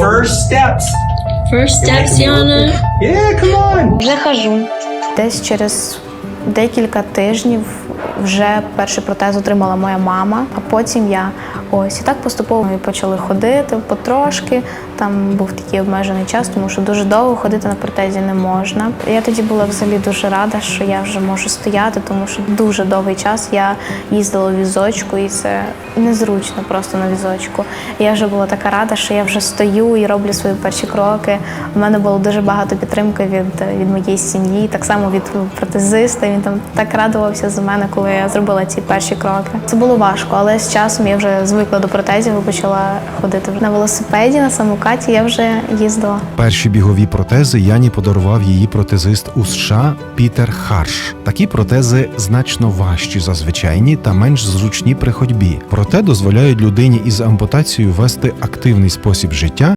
First steps. First steps, Yana. Yeah, come on. Вже хожу. Десь через декілька тижнів вже перший протез отримала моя мама, а потім я. Ось і так поступово ми почали ходити потрошки. Там був такий обмежений час, тому що дуже довго ходити на протезі не можна. Я тоді була взагалі дуже рада, що я вже можу стояти, тому що дуже довгий час я їздила у візочку, і це незручно просто на візочку. Я вже була така рада, що я вже стою і роблю свої перші кроки. У мене було дуже багато підтримки від, від моєї сім'ї, так само від протезиста. Він там так радувався за мене, коли я зробила ці перші кроки. Це було важко, але з часом я вже звикла до протезів і почала ходити на велосипеді, на самокаті. Я вже їздила. Перші бігові протези Яні подарував її протезист у США Пітер Харш. Такі протези значно важчі за звичайні та менш зручні при ходьбі. Проте дозволяють людині із ампутацією вести активний спосіб життя